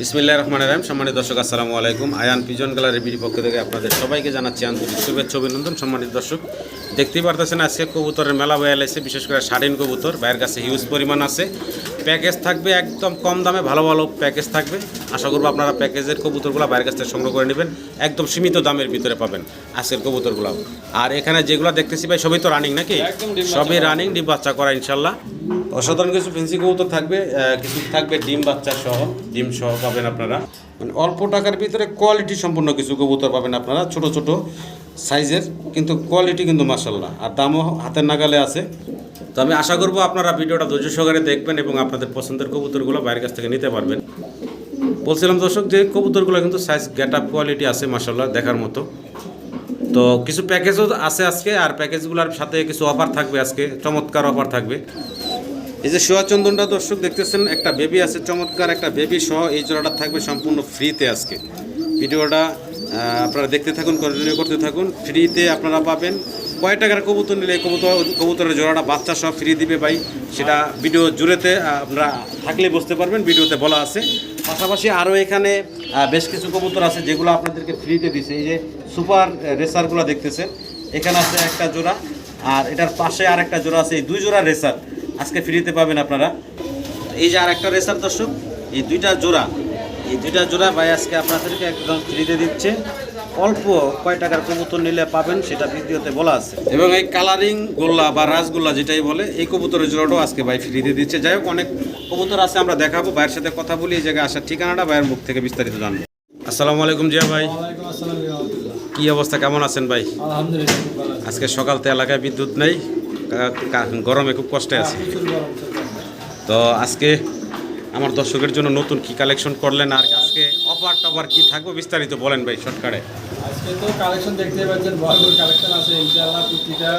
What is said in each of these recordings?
বিসমিল্লাহ রহমান রাহিম। সম্মানিত দর্শক আসসালামু আলাইকুম। আয়ান পিজন গ্যালারির বিডি পক্ষ থেকে আপনাদের সবাইকে জানাচ্ছি আন্তরিক শুভেচ্ছা অভিনন্দন। সম্মানিত দর্শক দেখতেই পারতেছেন আজকে কবুতরের মেলা বয়ে এসে বিশেষ করে স্বাধীন কবুতর। ভাইয়ের কাছে হিউজ পরিমাণ আছে। প্যাকেজ থাকবে একদম কম দামে ভালো ভালো প্যাকেজ থাকবে। আশা করব আপনারা প্যাকেজের কবুতরগুলো বাইরের কাছ থেকে সংগ্রহ করে নেবেন। একদম সীমিত দামের ভিতরে পাবেন আজকের কবুতরগুলো। আর এখানে যেগুলো দেখতেছি ভাই সবই তো রানিং নাকি? সবই রানিং ডিম বাচ্চা করা ইনশাল্লাহ। অসাধারণ কিছু ফেন্সি কবুতর থাকবে কিছু থাকবে ডিম বাচ্চা সহ, ডিম সহ পাবেন আপনারা। মানে অল্প টাকার ভিতরে কোয়ালিটি সম্পূর্ণ কিছু কবুতর পাবেন আপনারা, ছোট ছোট সাইজের, কিন্তু কোয়ালিটি কিন্তু মাসাল্লাহ আর দামও হাতের নাগালে আছে। তো আমি আশা করব আপনারা ভিডিওটা ধৈর্য সহকারে দেখবেন এবং আপনাদের পছন্দের কবুতরগুলো বাইরের কাছ থেকে নিতে পারবেন। বলছিলাম দর্শক যে কবুতরগুলো কিন্তু সাইজ গেট আপ কোয়ালিটি আছে মাসাল্লাহ দেখার মতো। তো কিছু প্যাকেজও আছে আজকে, আর প্যাকেজগুলোর সাথে কিছু অফার থাকবে আজকে, চমৎকার অফার থাকবে। এই যে সোয়াচন্দনটা দর্শক দেখতেছেন, একটা বেবি আছে, চমৎকার একটা বেবি সহ এই জোড়াটা থাকবে সম্পূর্ণ ফ্রিতে আজকে। ভিডিওটা আপনারা দেখতে থাকুন কন্টিনিউ করতে থাকুন ফ্রিতে আপনারা পাবেন। কয় টাকার কবুতর নিলে কবুতর, কবুতরের জোড়াটা বাচ্চা সহ ফ্রি দিবে ভাই। সেটা ভিডিও জুড়েতে আপনারা থাকলে বুঝতে পারবেন ভিডিওতে বলা আছে। পাশাপাশি আরও এখানে বেশ কিছু কবুতর আছে যেগুলো আপনাদেরকে ফ্রিতে দিছে। এই যে সুপার রেসারগুলো দেখতেছেন, এখানে আছে একটা জোড়া, আর এটার পাশে আর একটা জোড়া আছে, এই দুই জোড়া রেসার আজকে ফ্রিতে পাবেন আপনারা। এই যে আর একটা রেসার দর্শক এই দুইটা জোড়া এই দুইটা জোড়া ভাই আজকে আপনাদেরকে একদম ফ্রিতে দিচ্ছে। অল্প কয় টাকার কবুতর নিলে পাবেন সেটা ভিডিওতে বলা আছে। এবং এই কালারিং গোল্লা বা রাসগোল্লা যেটাই বলে এই কবুতরের জোড়াটাও আজকে ভাই ফ্রিতে দিচ্ছে। যাই হোক অনেক কবুতর আছে আমরা দেখাবো। ভাইয়ের সাথে কথা বলি এই জায়গায় আসার ঠিকানাটা ভাইয়ের মুখ থেকে বিস্তারিত জানব। আসসালামু আলাইকুম জিয়া ভাই। কি অবস্থা কেমন আছেন ভাই? আজকে সকাল সকালতে এলাকায় বিদ্যুৎ নেই। গরমে খুব কষ্টে আছি। তো আজকে আমার দর্শকের জন্য নতুন কি কালেকশন করলেন আর আজকে অফার টফার কি থাকবে বিস্তারিত বলেন ভাই শর্টকাটে আজকে তো কালেকশন দেখতে পাচ্ছেন ভরপুর কালেকশন আছে ইনশাআল্লাহ প্রতিটা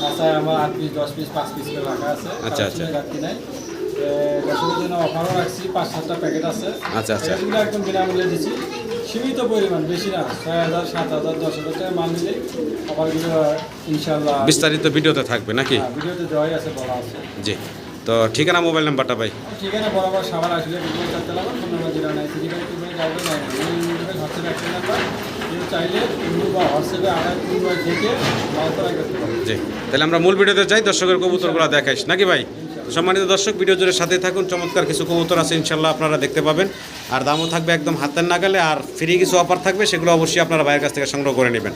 খাঁচায় আমার আট পিস দশ পিস পাঁচ পিস করে রাখা আছে আচ্ছা, আচ্ছা। ঘাটতি নাই দর্শকের জন্য অফারও রাখছি পাঁচ সাতটা প্যাকেট আছে আচ্ছা, আচ্ছা। একদম বিনামূল্যে দিচ্ছি সীমিত পরিমাণ বেশি না ছয় হাজার সাত হাজার দশ হাজার টাকা মাল নিলে অফারগুলো ইনশাআল্লাহ বিস্তারিত ভিডিওতে থাকবে নাকি? হ্যাঁ, ভিডিওতে দেওয়াই আছে বলা আছে। জি তো ঠিকানা মোবাইল নাম্বারটা ভাই? ঠিকানা বরাবর সাবার আসলে নাম্বার জিরো কেউ চাইলে বা হোয়াটসঅ্যাপে আড়াই পারবে। জি তাহলে আমরা মূল ভিডিওতে যাই দর্শকের কবুতরগুলো দেখাইস। নাকি ভাই? সম্মানিত দর্শক ভিডিও জুড়ে সাথে থাকুন। চমৎকার কিছু কবুতর আছে ইনশাল্লাহ আপনারা দেখতে পাবেন। আর দামও থাকবে একদম হাতের নাগালে আর ফ্রি কিছু অফার থাকবে সেগুলো অবশ্যই আপনারা বাইরের কাছ থেকে সংগ্রহ করে নেবেন।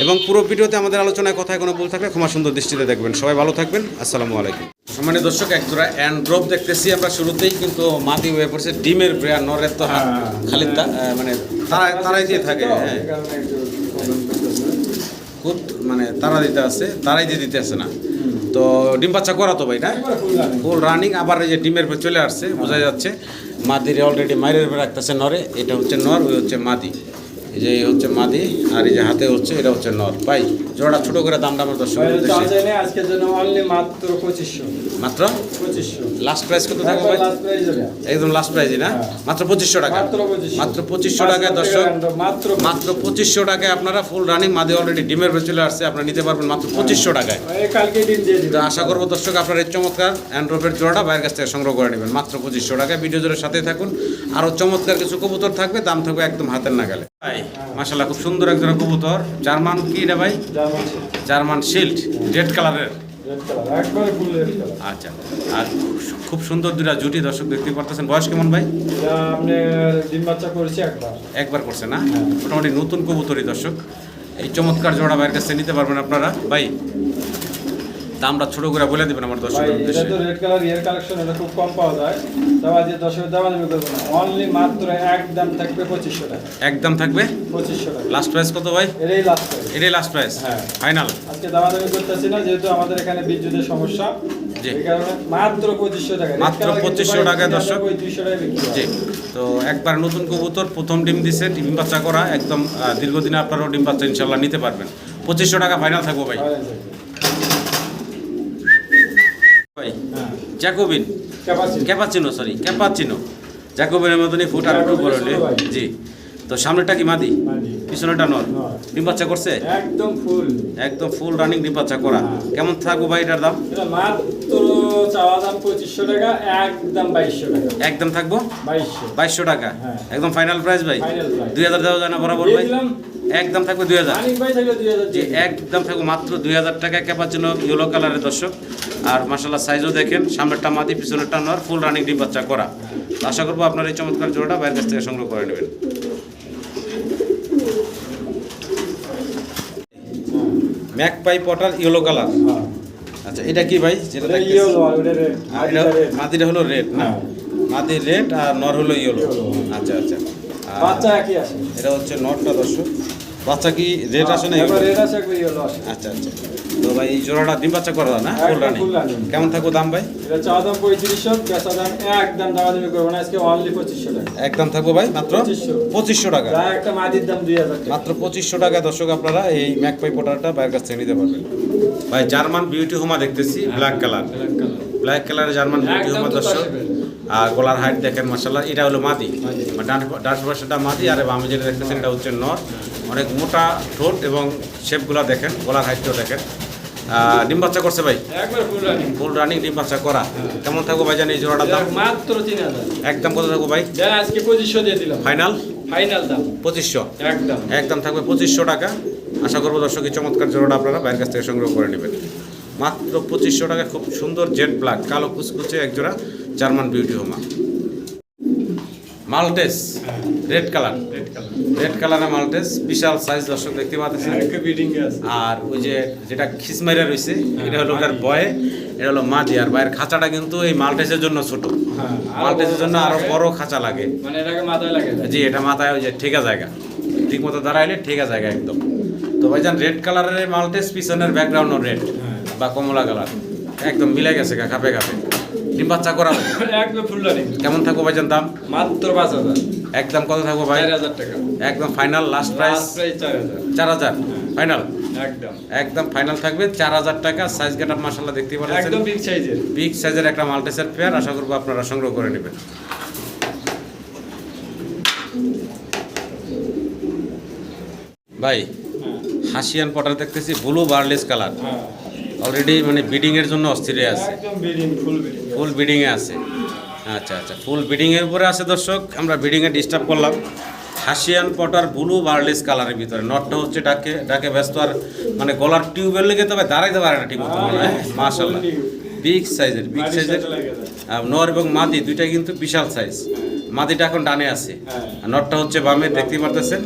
এবং পুরো ভিডিওতে আমাদের আলোচনায় কথায় কোনো ভুল থাকলে ক্ষমা সুন্দর দৃষ্টিতে দেখবেন। সবাই ভালো থাকবেন। আসসালামু আলাইকুম। সম্মানিত দর্শক এক জোড়া অ্যান্ড্রপ দেখতেছি আমরা শুরুতেই কিন্তু মাটি হয়ে পড়ছে ডিমের ব্রেয়ার নরের তো হাত খালি তা- আহ, মানে তারাই তারাই দিয়ে থাকে হ্যাঁ। খুব মানে তারা দিতে আছে, তারাই দিয়ে দিতে আছে না। তো ডিম বাচ্চা করা তো ভাই, না? ফুল রানিং আবার এই যে ডিমের উপর চলে আসছে, বোঝা যাচ্ছে। মাদিরে অলরেডি মাইরের উপর রাখতেছে নরে এটা হচ্ছে নর, ওই হচ্ছে মাদি। এই যে হচ্ছে মাদি আর এই যে হাতে হচ্ছে এটা হচ্ছে নর। ভাই জোড়া ছোট করে দাম দামের দর্শক আজকের জন্য অনলি মাত্র পঁচিশশো। মাত্র? পঁচিশশো। লাস্ট প্রাইস কত থাকবে ভাই? একদম লাস্ট প্রাইজই না? মাত্র পঁচিশশো টাকা। মাত্র 2500 মাত্র পঁচিশশো টাকায় দর্শক। মাত্র মাত্র পঁচিশশো টাকায় আপনারা ফুল রানিং মাদি অলরেডি ডিমের উপর চলে আসছে আপনারা নিতে পারবেন মাত্র পঁচিশশো টাকায়। এই কালকে দিন দিয়ে দিবে তো আশা করব দর্শক আপনার এই চমৎকার অ্যান্ড্রপের জোড়াটা বাইরের কাছ থেকে সংগ্রহ করে নেবেন। মাত্র পঁচিশশো টাকায়। ভিডিও জোরের সাথে থাকুন। আরও চমৎকার কিছু কবুতর থাকবে দাম থাকবে একদম হাতের নাগালে। ভাই মাসাল্লাহ খুব সুন্দর একজন কবুতর। জার্মান কি রে ভাই? German shield. রেড কালারের। আচ্ছা আর খুব সুন্দর দুটা জুটি দর্শক দেখতে পারতেছেন। বয়স কেমন ভাই? একবার। একবার করছে না? মোটামুটি নতুন কবুতরই দর্শক। এই চমৎকার জোড়া ভাইয়ের কাছে নিতে পারবেন আপনারা। ভাই দামটা ছোট করে বলে দিবেন আমার ভাই দর্শকের এটা তো রেড কালার ইয়ার কালেকশন এটা খুব কম পাওয়া যায়। দিয়ে দশ হাজার দাবা দেবে করব না অনলি মাত্র একদম থাকবে পঁচিশশো টাকা। একদম থাকবে? পঁচিশশো টাকা। লাস্ট প্রাইস কত ভাই? এটাই লাস্ট প্রাইস এটাই লাস্ট প্রাইস হ্যাঁ। ফাইনাল আজকে দাবা দাবি করতেছি না যেহেতু আমাদের এখানে বিদ্যুতের সমস্যা। জি। এই কারণে মাত্র পঁচিশশো টাকা। মাত্র color 2500 ভাই টাকায় 3000 দর্শক। ওই দুইশো টাকায় বিক্রি জি। তো একবার নতুন কবুতর প্রথম ডিম দিছে ডিম বাচ্চা করা একদম দীর্ঘদিনে আপনারাও ডিম বাচ্চা ইনশাল্লাহ নিতে পারবেন। পঁচিশশো টাকা ফাইনাল থাকব ভাই হ্যাঁ জ্যাকোবিন। ক্যাপাচিনো। Sorry cappuccino. জ্যাকোবিনের মতনই ফুট আর একটু বড় জি। তো সামনেটা কি মাদি। পিছনেটা নর। ডিম বাচ্চা করছে? একদম ফুল। একদম ফুল রানিং ডিম বাচ্চা করা। কেমন থাকব ভাই এটার দাম? মাত্র চাওয়া দাম পঁচিশশো টাকা একদম বাইশশো টাকা। একদম থাকব? বাইশশো। বাইশশো টাকা। হ্যাঁ। একদম ফাইনাল প্রাইস ভাই? দুই হাজার দেওয়া যায় না বরাবর ভাই? একদম থাকবে দুই হাজার। একদম থাকবে মাত্র দুই হাজার টাকা। ক্যাপার জন্য ইয়েলো কালারের দর্শক। আর মাসাল্লাহ সাইজও দেখেন। সামনেরটা মাদি পিছনেরটা নর। ফুল রানিং ডিম বাচ্চা করা। আশা করব আপনার এই চমৎকার জোড়াটা বাইরের কাছ থেকে সংগ্রহ করে নেবেন। ম্যাক পাই পটার ইয়েলো কালার হ্যাঁ। আচ্ছা এটা কি ভাই? যেটা এটা মাদিটা হলো রেড না? হ্যাঁ। মাদি রেড আর নর হলো ইয়েলো আচ্ছা আচ্ছা। আর বাচ্চা একই আছে। এটা হচ্ছে নটটা দর্শক। বাচ্চা কি আসে না আচ্ছা আচ্ছা। তো ভাই এই জোড়াটা ডিম বাচ্চা করে না? running। কেমন থাকব দাম ভাই? এটা চাওয়া দাম পঁয়ত্রিশশো দাম একদম দামাদামি করব না আজকে অনলি পঁচিশশো টাকা। একদম থাকব ভাই মাত্র পঁচিশশো। টাকা। একটা মাদির দাম দুই হাজার মাত্র পঁচিশশো টাকা দর্শক আপনারা এই ম্যাকপাই পোটারটা বাইরের কাছ থেকে নিতে পারবেন। ভাই জার্মান বিউটি হোমা দেখতেছি ব্ল্যাক কালার ব্ল্যাক কালারের জার্মান বিউটি হোমা দর্শক। আর গলার হাইট দেখেন মাসাল্লাহ এটা হলো মাদি। মানে ডান ডান পাশেটা মাদি আর আমি যেটা দেখতেছেন এটা হচ্ছে নর। অনেক মোটা ঠোঁট এবং শেপগুলো দেখেন গলার হাইটটাও দেখেন। ডিম বাচ্চা করছে ভাই? ফুল রানিং ডিম বাচ্চা করা। কেমন থাকব ভাই জানি এই জোড়াটার দাম? মাত্র তিন হাজার। একদম কত থাকব ভাই? আজকে পঁচিশশো দিয়ে দিলাম। ফাইনাল ফাইনাল দাম। পঁচিশশো? একদম। একদম থাকবে পঁচিশশো টাকা। আশা করব দর্শক এই চমৎকার জোড়াটা আপনারা বাইরের কাছ থেকে সংগ্রহ করে নেবেন। মাত্র পঁচিশশো টাকা খুব সুন্দর জেড ব্ল্যাক কালো কুচকুচে এক জোড়া German beauty homer Maltese. Red colour red colour red কালারের মাল্টেস বিশাল সাইজ দর্শক দেখতে পাচ্ছেন। আছে। আর ওই যে যেটা খিসমাইরা রয়েছে এটা হলো ওটার বয়ে এটা হলো মাঝি আর বাইরের খাঁচাটা কিন্তু এই মাল্টেসের জন্য ছোট। হ্যাঁ, মাল্টেসের জন্য আরও বড় খাঁচা লাগে। মানে এটাকে মাথায় লাগে জি এটা মাথায় ওই যে ঠেকা জায়গা। ঠিক মতো দাঁড়াইলে ঠেকা জায়গা একদম। তো ভাইজান রেড কালারের মাল্টেস পিছনের ব্যাকগ্রাউন্ডও রেড হ্যাঁ। বা কমলা কালার একদম মিলে গেছে খাপে খাপে। ডিম বাচ্চা করা একদম ফুল রানিং কেমন থাকব ভাইজান দাম? মাত্র পাঁচ হাজার। একদম কত থাকব ভাই? চার হাজার টাকা। একদম ফাইনাল লাস্ট প্রাইস চার হাজার। ফাইনাল একদম। একদম ফাইনাল থাকবে চার হাজার টাকা। সাইজ গেট আপ মাসাল্লাহ দেখতে পাচ্ছেন। একদম বিগ সাইজের বিগ সাইজের একটা মাল্টেসের পেয়ার আশা করব আপনারা সংগ্রহ করে নেবেন। ভাই হাসিয়ান পটার দেখতেছি ব্লু বার্লেস কালার হ্যাঁ। অলরেডি মানে বিডিং এর জন্য অস্থির আছে। একদম bidding full bidding full bidding এ আছে। আচ্ছা আচ্ছা ফুল বিডিং এর উপরে আছে দর্শক আমরা বিডিং এ ডিস্টার্ব করলাম। হাসিয়ান পটার ব্লু বার্লেস কালারের ভিতরে নটটা হচ্ছে ডাকে ডাকে ব্যস্ত আর মানে গলার টিউবের লেগে তবে দাঁড়াইতে পারে না ঠিক মতো মনে হয়। মাশাল্লাহ বিগ সাইজের বিগ সাইজের নর এবং মাদি দুইটাই কিন্তু বিশাল সাইজ মাদিটা এখন ডানে আছে। হ্যাঁ। আর নটটা হচ্ছে বামে দেখতে পারতেছেন।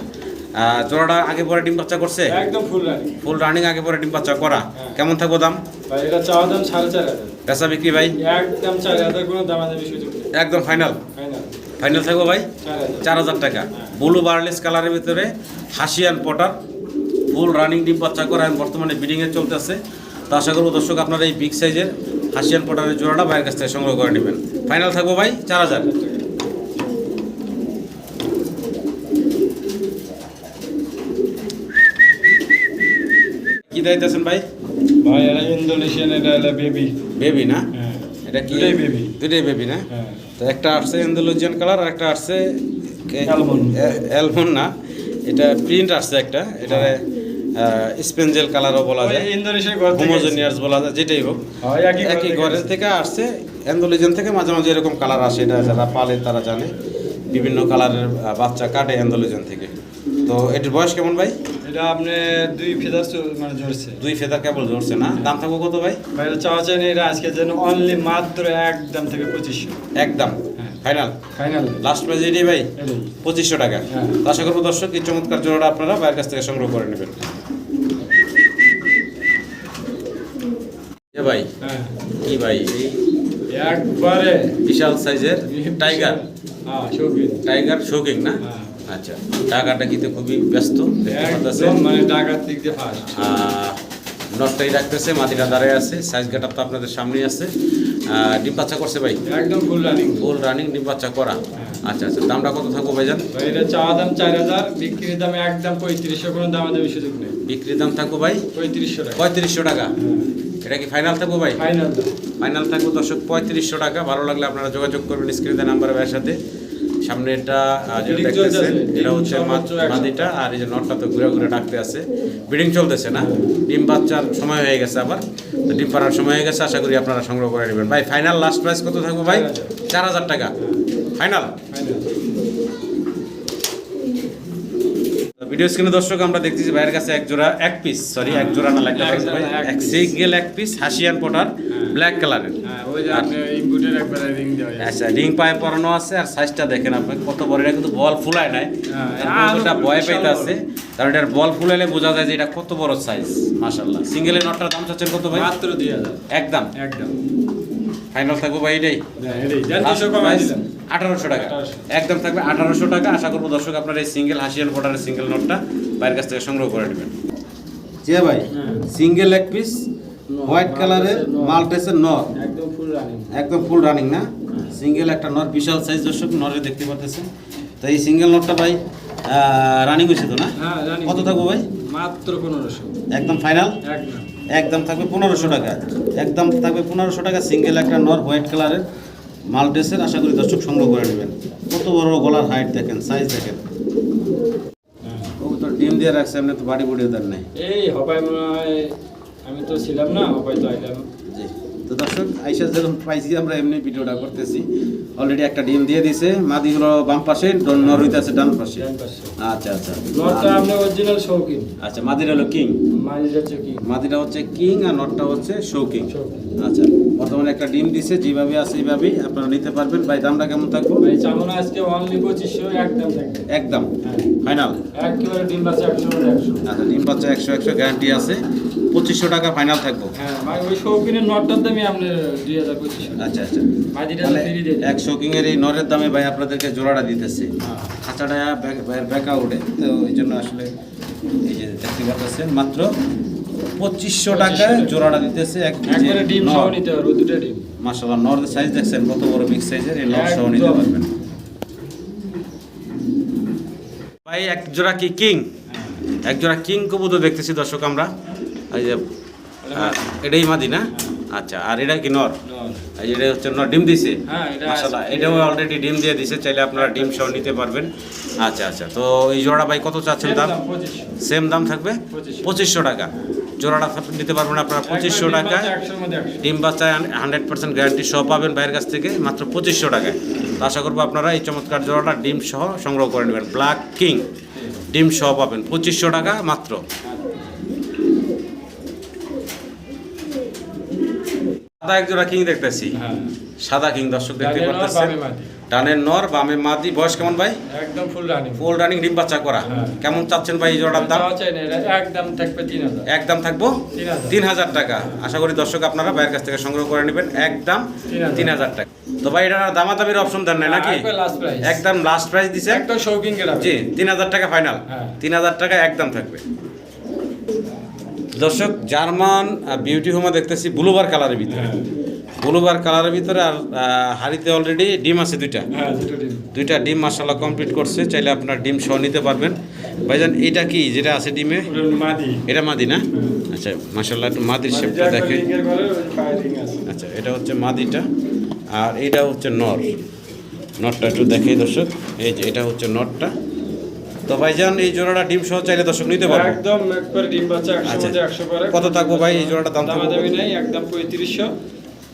জোড়াটা আগে পরে ডিম বাচ্চা করছে? একদম ফুল রানিং ফুল রানিং আগে পরে ডিম বাচ্চা করা। হ্যাঁ। কেমন থাকব দাম? ভাই। এটা চাওয়া দাম সাড়ে চার হাজার। বিক্রি ভাই? একদম চার হাজার কোনো দামাদামি সুযোগ একদম ফাইনাল? ফাইনাল। ফাইনাল থাকব ভাই? চার হাজার। টাকা। ব্লু বার্লেস কালারের ভিতরে হাসিয়ান পটার ফুল রানিং ডিম বাচ্চা করা এখন বর্তমানে বিডিংয়ে চলতেছে। তো আশা করব দর্শক আপনারা এই বিগ সাইজের হাসিয়ান পটারের জোড়াটা বাইরের কাছ থেকে সংগ্রহ করে নেবেন। ফাইনাল থাকব ভাই? চার হাজার। কি দায়িত্বেছেন ভাই? ভাই এটা ইন্দোনেশিয়ান এটা হলো বেবি বেবি না? হ্যাঁ। এটা কি? দুটোই baby। দুটোই বেবি না? হ্যাঁ। তো একটা আসছে ইন্দোলজিয়ান কালার আর একটা আসছে Almond। অ্যালমন না। এটা প্রিন্ট আসছে একটা। এটা স্পেঞ্জেল কালারও বলা যায়। হোমোজেনিয়াস বলা যায় যেটাই হোক। একই ঘরের থেকে আসছে। অ্যান্ডোলিজেন থেকে মাঝে মাঝে এরকম কালার আসে। এটা যারা পালে তারা জানে। বিভিন্ন কালারের বাচ্চা কাটে অ্যান্ডোলিজেন থেকে। তো এটির বয়স কেমন ভাই? এটা আপনি দুই ফেদার মানে জড়ছে দুই ফেদা কেবল ধরছে না? দাম থাকব কত ভাই? ভাই চাওয়া চাই এটা আজকে যেন অনলি মাত্র একদম থেকে পঁচিশশো। একদম। ফাইনাল ফাইনাল লাস্ট প্রাইজ এটাই ভাই? পঁচিশশো টাকা। হ্যাঁ। আশা করব দর্শক এই চমৎকার জোড়াটা আপনারা বাইরের কাছ থেকে সংগ্রহ করে নেবেন। ভাই হ্যাঁ। কি ভাই? একবারে। বিশাল সাইজের টাইগার টাইগার শোকিং না? হ্যাঁ। আচ্ছা টাকাটা কিন্তু খুবই ব্যস্ত মানে টাকার দিক দিয়ে ফার্স্ট নটটাই রাখতেছে মাটিটা দাঁড়ায় আছে সাইজ গেট তো আপনাদের সামনেই আছে। ডিম বাচ্চা করছে ভাই? একদম ফুল রানিং ফুল রানিং ডিম বাচ্চা করা। আচ্ছা আচ্ছা দামটা কত থাকব ভাইজান? এটা চাওয়া দাম চার হাজার বিক্রির দাম একদম পঁয়ত্রিশশো কোনো দাম দেবে সুযোগ নেই। বিক্রির দাম থাকব ভাই? পঁয়ত্রিশশো টাকা। পঁয়ত্রিশশো টাকা। এটা কি ফাইনাল থাকব ভাই? ফাইনাল ফাইনাল থাকবে দর্শক পঁয়ত্রিশশো টাকা। ভালো লাগলে আপনারা যোগাযোগ করবেন স্ক্রিনে নাম্বার ভাইয়ের সাথে। সামনে এটা যেটা দেখতেছেন এটা হচ্ছে মাদিটা আর এই যে নটটা তো ঘুরে ঘুরে ডাকতে আছে। ব্রিডিং চলতেছে না। ডিম বাচ্চার সময় হয়ে গেছে আবার। তো ডিম পাড়ার সময় হয়ে গেছে আশা করি আপনারা সংগ্রহ করে নেবেন। ভাই ফাইনাল লাস্ট প্রাইস কত থাকবে ভাই? চার হাজার টাকা। ফাইনাল ভিডিও স্ক্রিনে দর্শক আমরা দেখতেছি ভাইয়ের কাছে এক জোড়া এক পিস সরি এক জোড়া না এক এক সিঙ্গেল এক পিস হাসিয়ান পটার ব্ল্যাক কালারের হ্যাঁ ওই যে আপনি ইনপুটের একবারে রিং দেওয়া যায় আচ্ছা রিং পায়ে পরানো আছে আর সাইজটা দেখেন আপনি কত বড় এটা কিন্তু বল ফুলায় নাই। হ্যাঁ, আরও ভয় পাইতে আছে কারণ এটার বল ফুলাইলে বোঝা যায় যে এটা কত বড় সাইজ মাশাল্লাহ সিঙ্গেলের নটটার দাম চাচ্ছেন কত ভাই? মাত্র দুই হাজার। একদম। একদম। ফাইনাল থাকব ভাই এটাই। হ্যাঁ, আঠারোশো টাকা। একদম থাকবে আঠারোশো টাকা। আশা করব দর্শক আপনার এই সিঙ্গেল হাসিয়ান পটারের সিঙ্গেল নোটটা বাইরের কাছ থেকে সংগ্রহ করে নেবেন। জি ভাই হ্যাঁ। সিঙ্গেল এক পিস হোয়াইট কালারের মাল্টেসের নর। একদম ফুল রানিং একদম ফুল রানিং না? সিঙ্গেল একটা নর বিশাল সাইজ দর্শক নরে দেখতে পাচ্ছেন তো এই সিঙ্গেল নটটা ভাই রানিং হয়েছে তো না? হ্যাঁ কত থাকব ভাই? মাত্র পনেরোশো। একদম ফাইনাল একদম। থাকবে পনেরোশো টাকা। একদম থাকবে পনেরোশো টাকা সিঙ্গেল একটা নর হোয়াইট কালারের মাল্টেসের আশা করি দর্শক সংগ্রহ করে নেবেন। কত বড় গলার হাইট দেখেন সাইজ দেখেন। ডিম দিয়ে রাখছে এমনি তো বাড়ি বুড়িও দেন নাই। এই হবাই আমি তো ছিলাম না আইলাম। জি। তো দর্শক আইসা যখন পাইছি আমরা এমনি ভিডিওটা করতেছি। অলরেডি একটা ডিম দিয়ে দিছে। মাদি হলো বাম পাশে নর আছে ডান পাশে। আচ্ছা আচ্ছা। নটটা আপনি অরিজিনাল শৌখিন আচ্ছা মাদির হলো কিং মাঝে হচ্ছে কি মাদিটা হচ্ছে কিং আর নটটা হচ্ছে শৌকিং আচ্ছা বর্তমানে একটা ডিম দিছে যেভাবে আছে এইভাবেই আপনারা নিতে পারবেন। ভাই দামটা কেমন থাকব? ভাই চামড়া আজকে অনলি পঁচিশশো একদম একদম। হ্যাঁ। ফাইনাল একেবারে ডিম বাচ্চা একশো করে একশো। আচ্ছা ডিম বাচ্চা একশো একশো গ্যারান্টি আছে। পঁচিশশো টাকা ফাইনাল থাকব। হ্যাঁ ওই আচ্ছা আচ্ছা। মানে এক শৌকিংয়ের এই নরের দামে ভাই আপনাদেরকে জোড়াটা দিতেছে। হ্যাঁ। খাঁচাটা ব্যাকা উঠে তো এই জন্য আসলে এই যে দেখতে পাচ্ছেন মাত্র পঁচিশশো টাকায় জোড়াটা দিতেছে এক ডিম নিতে পারব দুটো ডিম। মাসাল্লাহ নর্থ সাইজ দেখছেন কত বড় বিগ সাইজের এই নর সহ নিতে পারবেন। ভাই এক জোড়া কি কিং? এক জোড়া কিং কবুতর দেখতেছি দর্শক আমরা। এই যে এটাই মাদি না আচ্ছা আর এটা কি নর এটা হচ্ছে নর ডিম দিছে হ্যাঁ, আছে। এটাও অলরেডি ডিম দিয়ে দিছে চাইলে আপনারা ডিম সহ নিতে পারবেন আচ্ছা আচ্ছা তো এই জোড়া ভাই কত চাচ্ছেন দাম? সেম দাম থাকবে? পঁচিশশো। টাকা। জোড়াটা নিতে পারবেন আপনারা পঁচিশশো টাকায় একশো। ডিম বাচ্চা হান্ড্রেড পার্সেন্ট গ্যারান্টি সহ পাবেন বাইরের কাছ থেকে মাত্র পঁচিশশো টাকায়। তো আশা করব আপনারা এই চমৎকার জোড়াটা ডিম সহ সংগ্রহ করে নেবেন। ব্ল্যাক কিং ডিম সহ পাবেন। পঁচিশশো টাকা মাত্র। সাদা এক জোড়া কিং দেখতেছি। হ্যাঁ। সাদা কিং দর্শক দেখতে ডানের নর, বামে মাদি। ডানের নর বামে মাদি। বয়স কেমন ভাই? একদম ফুল রানিং ফুল রানিং ডিম বাচ্চা করা। হ্যাঁ। কেমন চাচ্ছেন ভাই এই জোড়াটার দাম? একদম থাকবে তিন হাজার। একদম থাকব? তিন হাজার। টাকা। আশা করি দর্শক আপনারা বাইরের কাছ থেকে সংগ্রহ করে নেবেন। একদম তিন হাজার। টাকা। তো ভাই এটা দামাদামির অপশন দেন নাই নাকি? last price। একদম লাস্ট প্রাইস দিছে একদম কেটা জি তিন হাজার টাকা ফাইনাল হ্যাঁ। তিন হাজার টাকা একদম থাকবে। দর্শক জার্মান বিউটি হোমা দেখতেছি ব্লুবার কালারের ভিতরে। হ্যাঁ। ব্লুবার কালারের ভিতরে আর হাড়িতে অলরেডি ডিম আছে দুইটা। হ্যাঁ দুইটা ডিম। মাসাল্লাহ কমপ্লিট করছে চাইলে আপনার ডিম সহ নিতে পারবেন। ভাইজান এটা কি? যেটা আছে ডিমে? এটা মাদি না? আচ্ছা মাসাল্লাহ একটু মাদির শেপটা দেখে আচ্ছা এটা হচ্ছে মাদিটা আর এটা হচ্ছে নর। নটটা একটু দেখেই দর্শক। এই যে এটা হচ্ছে নটটা তো ভাইজান এই জোড়াটা ডিম সহ চাইলে দর্শক নিতে পারবে। একদম একবার ডিম বাচ্চা একশো আচ্ছা। মধ্যে একশো করে। কত থাকব ভাই এই জোড়াটা দাম থাকব? দামাদামি নেই একদম পঁয়ত্রিশশো।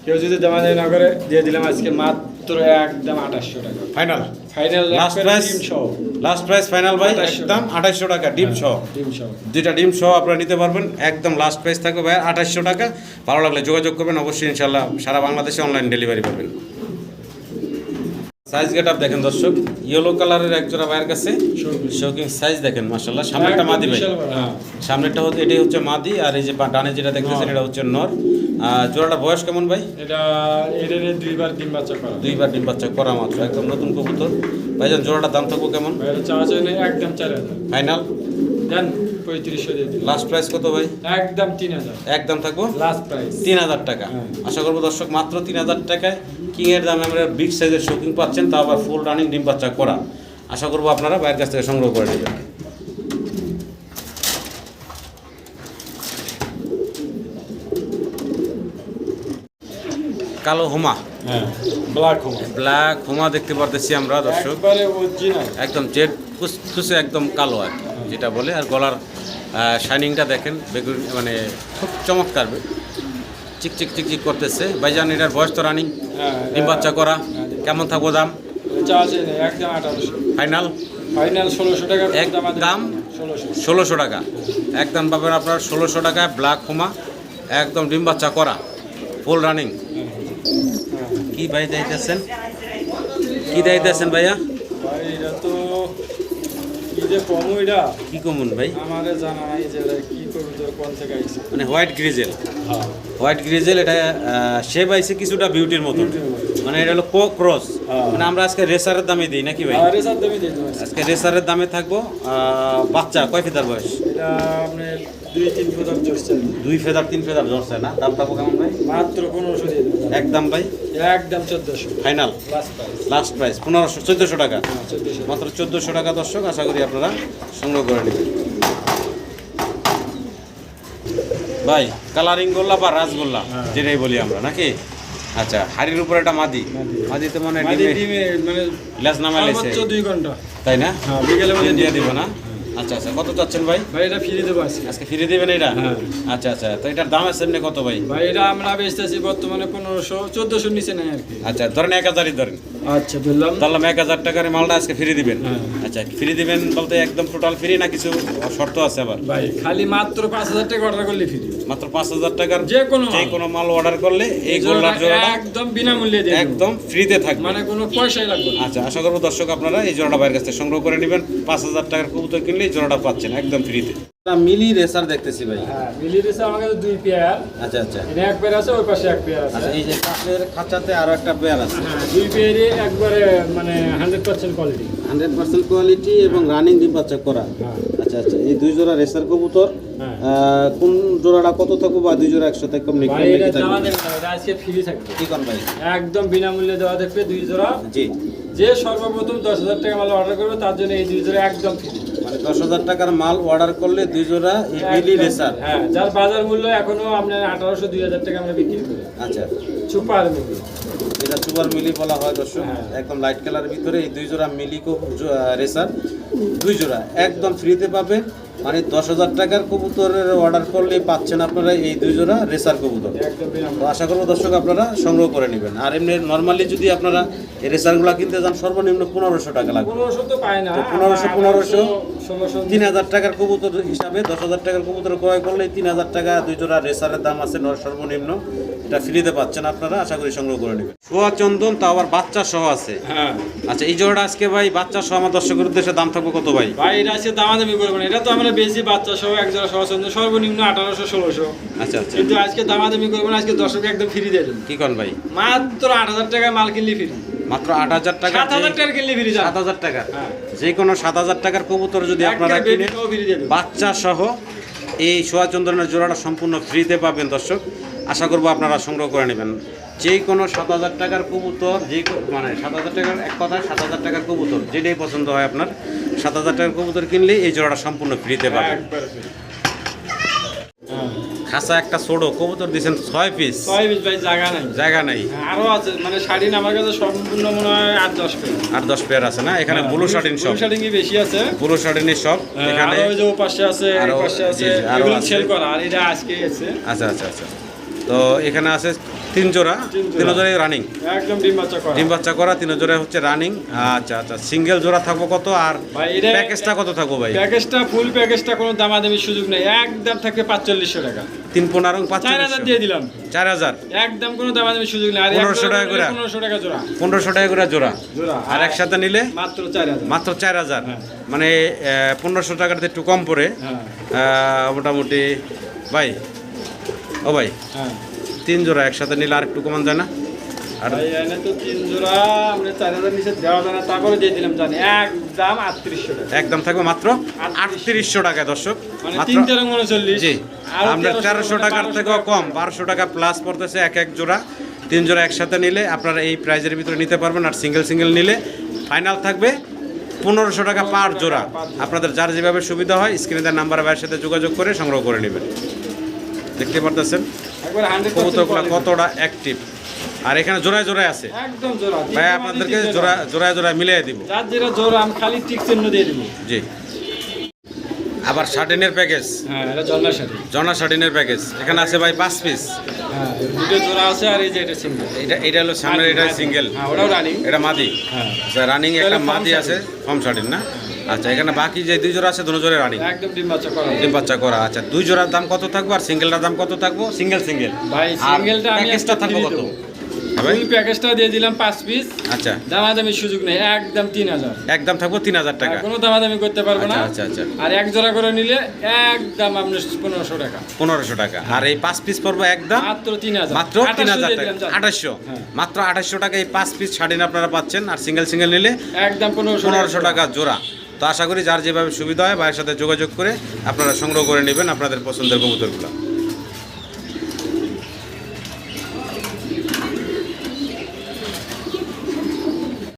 কেউ যদি দামাদামি না করে দিয়ে দিলাম আজকে মাত্র একদম আঠাশশো টাকা। ফাইনাল ফাইনাল লাস্ট প্রাইস ডিম সহ। লাস্ট প্রাইস ফাইনাল ভাই 2800 একদম আঠাশশো টাকা ডিম সহ। ডিম সহ। দুইটা ডিম সহ আপনারা নিতে পারবেন একদম লাস্ট প্রাইস থাকবে ভাই আঠাশশো টাকা। ভালো লাগলে যোগাযোগ করবেন অবশ্যই ইনশাল্লাহ সারা বাংলাদেশে অনলাইন ডেলিভারি পাবেন সাইজ গেট আপ দেখেন দর্শক ইয়েলো কালারের এক জোড়া ভাইয়ের কাছে। শৌকিং সাইজ দেখেন মাসাল্লাহ সামনেটা মাদি ভাই। হ্যাঁ। হচ্ছে এটাই হচ্ছে মাদি আর এই যে ডানে যেটা দেখতেছেন এটা হচ্ছে নর। আর জোড়াটা বয়স কেমন ভাই? এটা দুইবার ডিম বাচ্চা করা। দুইবার ডিম বাচ্চা করা মাত্র একদম নতুন কবুতর। ভাইজান জোড়াটার দাম থাকব কেমন? একদম চার হাজার। ফাইনাল দেন পঁয়ত্রিশশো লাস্ট প্রাইস কত ভাই? একদম তিন হাজার। একদম থাকব? লাস্ট প্রাইস তিন হাজার টাকা। হ্যাঁ। আশা করব দর্শক মাত্র তিন হাজার টাকায় কিংয়ের দামে আমরা বিগ সাইজের শৌকিং পাচ্ছেন তা আবার ফুল রানিং ডিম বাচ্চা করা। আশা করব আপনারা বাইরের কাছ থেকে সংগ্রহ করে নেবেন। কালো হোমা। হ্যাঁ ব্ল্যাক হোম। ব্ল্যাক হোমা দেখতে পারতেছি আমরা দর্শক। একদম জেড কুসকুসে একদম কালো আর যেটা বলে। আর গলার শাইনিংটা দেখেন বেগুন মানে খুব চমৎকার। চিক চিক চিক চিক করতেছে। ভাইজান এটার বয়স তো রানিং হ্যাঁ ডিম বাচ্চা করা। কেমন থাকব দাম? ফাইনাল ফাইনাল ষোলোশো টাকা একদম? ষোলোশো। ষোলোশো টাকা। একদম পাবেন আপনার ষোলোশো টাকায় ব্ল্যাক হোমা একদম ডিম বাচ্চা করা। ফুল রানিং কি ভাই দিতেছেন? কি দিতেছেন ভাইয়া? তো কি কমন ভাই? আমাদের জানা নাই যে কি করব কোন থেকে আইছে। মানে হোয়াইট গ্রিজেল হ্যাঁ। হোয়াইট গ্রিজেল এটা শেপ আইছে কিছুটা বিউটির মতো মানে এটা হলো কো ক্রস হ্যাঁ। মানে আমরা আজকে রেসারের দামে দিই নাকি ভাই? স্যার দেবে দিতে পারছি আজকে রেসারের দামে থাকব বাচ্চা কয় ফেদার বয়স? এটা আপনার দুই তিন চলছে দুই ফেদার তিন ফেদার ধরছে না? দাম থাকব কেমন ভাই? মাত্র পনেরোশো দিয়ে একদম ভাই? একদম চোদ্দোশো। Final last price last price পনেরোশো চোদ্দোশো টাকা। হ্যাঁ মাত্র চোদ্দোশো টাকা দর্শক আশা করি আপনারা সংগ্রহ করে নেবেন। ভাই কালারিং গোল্লা বা রাসগোল্লা হ্যাঁ। যেটাই বলি আমরা নাকি? আচ্ছা হাড়ির উপরে একটা মাদি। মাদি। তো মনে হয় মানে লেস নামা লেছে। দুই ঘণ্টা। তাই না? হ্যাঁ বিকেলে মধ্যে দিয়ে দিব। না? আচ্ছা আচ্ছা কত চাচ্ছেন ভাই? ভাই এটা ফিরে দেবো আজকে। আজকে ফিরে দিবেন এটা? হ্যাঁ। আচ্ছা আচ্ছা তো এটার দাম আছে এমনি কত ভাই? ভাই এটা আমরা বেচতেছি বর্তমানে পনেরোশো চোদ্দোশোর নিচে নেই আর কি। আচ্ছা ধরেন এক হাজারই ধরেন। আচ্ছা বললাম ধরলাম এক হাজার টাকার মালটা আজকে ফিরে দিবেন। হ্যাঁ। আচ্ছা ফিরে দিবেন বলতে একদম টোটাল ফ্রি না কিছু শর্ত আছে আবার? ভাই খালি মাত্র পাঁচ হাজার টাকা অর্ডার করলে ফ্রি। মাত্র পাঁচ হাজার টাকার যে কোনো যে কোনো মাল অর্ডার করলে এই গোল্লার জোড়াটা একদম বিনামূল্যে দিয়ে একদম ফ্রিতে থাকবে। মানে কোনো পয়সাই লাগবে আচ্ছা আশা করব দর্শক আপনারা এই জোড়াটা বাইরের কাছ থেকে সংগ্রহ করে নেবেন। পাঁচ হাজার টাকার কবুতর কিনলে জোড়াটা পাচ্ছেন একদম ফ্রিতে মিলি রেসার দেখতেছি ভাই। হ্যাঁ আমার কাছে দুই পেয়ার আচ্ছা আচ্ছা। এখানে এক পেয়ার আছে ওই পাশে এক পেয়ার আছে। আচ্ছা এই যে খাঁচাতে আরও একটা পেয়ার আছে। হ্যাঁ দুই পেয়ারই একবারে মানে hundred percent quality hundred percent quality এবং রানিং ডিম বাচ্চা করা। হ্যাঁ। আচ্ছা আচ্ছা এই দুই জোড়া রেসার কবুতর হ্যাঁ। আহ, কোন জোড়াটা কত থাকব বা দুই জোড়া একসাথে কম নিকম এটা নাকি থাকবে আজকে ফ্রি থাকবে। কি কোন ভাই? একদম বিনামূল্যে দেওয়া থাকবে দুই জোড়া। জি। যে সর্বপ্রথম দশ হাজার টাকা মাল অর্ডার করবে তার জন্য এই দুই জোড়া একদম ফ্রি মানে দশ হাজার টাকার মাল অর্ডার করলে দুই জোড়া মিলি রেসার হ্যাঁ যার বাজার মূল্য এখনও আপনার আঠারোশো দুই হাজার টাকা আমরা বিক্রি করি। আচ্ছা। সুপার মিলি এটা সুপার মিলি বলা হয় দর্শক। হ্যাঁ। একদম লাইট কালারের ভিতরে এই দুই জোড়া মিলি রেসার দুই জোড়া। একদম ফ্রিতে পাবেন মানে দশ হাজার টাকার কবুতরের অর্ডার করলে পাচ্ছেন আপনারা এই দুই জোড়া রেসার কবুতর। তো আশা করব দর্শক আপনারা সংগ্রহ করে নেবেন। আর এমনি নর্মালি যদি আপনারা এই রেসারগুলো কিনতে যান সর্বনিম্ন পনেরোশো টাকা লাগবে। পনেরোশো তো পায় না। তো 1500, 1500, ষোলোশো। তিন হাজার টাকার কবুতর হিসাবে দশ হাজার টাকার কবুতর ক্রয় করলে তিন হাজার টাকা দুই জোড়া রেসারের দাম আছে সর্বনিম্ন এটা ফ্রিতে পাচ্ছেন আপনারা আশা করি সংগ্রহ করে নেবেন। সোয়া চন্দন তা আবার বাচ্চা সহ আছে। হ্যাঁ। আচ্ছা এই জোড়াটা আজকে ভাই বাচ্চা সহ আমার দর্শকের উদ্দেশ্যে দাম থাকবে কত ভাই? ভাই এটা আজকে দামাদামি করব না এটা তো আমরা বেশি বাচ্চা সহ এক জোড়া সহ চন্দ্র সর্বনিম্ন আঠারোশো ষোলোশো। আচ্ছা আচ্ছা। কিন্তু আজকে দামাদামি করব না আজকে দর্শক একদম ফ্রি দিয়ে দেবো। কি কন ভাই? মাত্র আট হাজার টাকা মাল কিনলে ফ্রি মাত্র আট হাজার টাকা সাত হাজার টাকা কিনলে ফ্রি সাত হাজার টাকা। হ্যাঁ। যে কোনো সাত হাজার টাকার কবুতর যদি আপনারা কিনে বাচ্চা সহ এই সোয়া চন্দনের জোড়াটা সম্পূর্ণ ফ্রিতে পাবেন দর্শক। আশা করব আপনারা সংগ্রহ করে নেবেন। যে কোনো সাত হাজার টাকার কবুতর যে কো- মানে সাত হাজার টাকার এক কথায় সাত হাজার টাকার কবুতর যেটাই পছন্দ হয় আপনার সাত হাজার টাকার কবুতর কিনলে এই জোড়াটা সম্পূর্ণ ফ্রিতে পাবেন। একবার হ্যাঁ। খাসা একটা ছোড়ো কবুতর দিয়েছেন ছয় পিস ছয় বিশ ভাই জায়গা নাই। জায়গা নাই। আরও আছে মানে শাড়িন আমার কাছে সম্পূর্ণ মনে হয় আট দশ পেয়ার আর দশ পেয়ার আছে না? এখানে ব্লু শার্টিন সব শাড়িং বেশি আছে? ব্লু শার্টিনের সব হ্যাঁ, এখানে ওই যে ও পাশে আছে পাশে আছে এগুলো সেল করা আর এটা আজকে এসে আচ্ছা আচ্ছা আচ্ছা। তো এখানে আছে তিন জোড়া তিন জোড়া। জোড়াই রানিং একদম ডিম বাচ্চা করা। ডিম বাচ্চা করা তিন জোড়া হচ্ছে রানিং আচ্ছা আচ্ছা সিঙ্গেল জোড়া থাকব কত আর প্যাকেজটা কত থাকব ভাই? প্যাকেজটা ফুল প্যাকেজটা কোনো দামাদামির সুযোগ নেই। একদম থাকবে পাঁচচল্লিশশো টাকা। তিন পনেরো পাঁচ চার হাজার দিয়ে দিলাম। চার হাজার। একদম কোনো দামাদামি সুযোগ নেই। 1500 টাকা করে? পনেরোশো টাকা জোড়া। পনেরোশো টাকা করে জোড়া। জোড়া। আর একসাথে নিলে? মাত্র চার হাজার। মাত্র চার হাজার। হ্যাঁ। মানে পনেরোশো টাকাতে একটু কম পড়ে হ্যাঁ। মোটামুটি ভাই ও ভাই হ্যাঁ তিন জোড়া একসাথে নিলে আর একটু কমান যায় না? আর এনে তো তিন জোড়া আমরা চার হাজার নিচে দেওয়া যায় না তারপরে দিয়ে দিলাম জানি। একদম আটত্রিশশো টাকা। একদম থাকবে মাত্র আটত্রিশশো। টাকায় দর্শক। মানে তিন তেরো উনচল্লিশ। জি আমরা তেরোশো টাকার থেকেও কম বারোশো টাকা প্লাস পড়তেছে এক এক জোড়া। তিন জোড়া একসাথে নিলে আপনারা এই প্রাইজের ভিতরে নিতে পারবেন আর সিঙ্গেল সিঙ্গেল নিলে ফাইনাল থাকবে পনেরোশো টাকা পার জোড়া। আপনাদের যার যেভাবে সুবিধা হয় স্ক্রিনে দেওয়ার নাম্বার ভাইয়ের সাথে যোগাযোগ করে সংগ্রহ করে নেবেন। দেখতে পারতেছেন? কবুতরগুলো কতটা অ্যাক্টিভ আর এখানে জোড়ায় জোড়ায় আছে। একদম জোড়া ভাই আপনাদেরকে জোড়া জোড়ায় জোড়ায় মিলিয়ে দিব। যার যেটা জোড়া আমি খালি টিক চিহ্ন দিয়ে দিব। জি। আবার শার্টিনের প্যাকেজ হ্যাঁ এটা জন্নার সাথে জনা শার্টিনের প্যাকেজ এখানে আছে ভাই পাঁচ পিস হ্যাঁ দুটো জোড়া আছে আর এই যে এটা সিঙ্গেল এটা এটা হলো সামনের এটা সিঙ্গেল হ্যাঁ ওটাও রানিং এটা মাদি। হ্যাঁ। আচ্ছা রানিং একটা মাদি আছে ফর্ম শার্টিন না? আচ্ছা এখানে বাকি যে দুই জোড়া আছে দুটো জোড়া রানিং? একদম ডিম বাচ্চা করা। ডিম বাচ্চা করা আচ্ছা। দুই জোড়ার দাম কত থাকবে আর সিঙ্গেলটার দাম কত থাকব? সিঙ্গেল সিঙ্গেল ভাই সিঙ্গেলটা আমি প্যাকেজটা একটা থাকবে কত? ফুল প্যাকেজটা দিয়ে দিলাম পাঁচ পিস আচ্ছা। দামাদামি সুযোগ নেই একদম তিন হাজার। একদম থাকব তিন হাজার টাকা। কোনো দামাদামি করতে পারব না। আচ্ছা আচ্ছা আচ্ছা। আর এক জোড়া করে নিলে একদম আপনার পনেরোশো টাকা। পনেরোশো টাকা। আর এই পাঁচ পিস পড়ব একদম? মাত্র তিন হাজার। মাত্র তিন হাজার টাকা। আঠাশশো। হ্যাঁ। মাত্র আঠাশশো টাকা এই পাঁচ পিস শাড়িন আপনারা পাচ্ছেন। আর সিঙ্গেল সিঙ্গেল নিলে একদম পনেরোশো পনেরোশো টাকা জোড়া। তো আশা করি যার যেভাবে সুবিধা হয় ভাইয়ের সাথে যোগাযোগ করে আপনারা সংগ্রহ করে নেবেন আপনাদের পছন্দের কবুতরগুলো।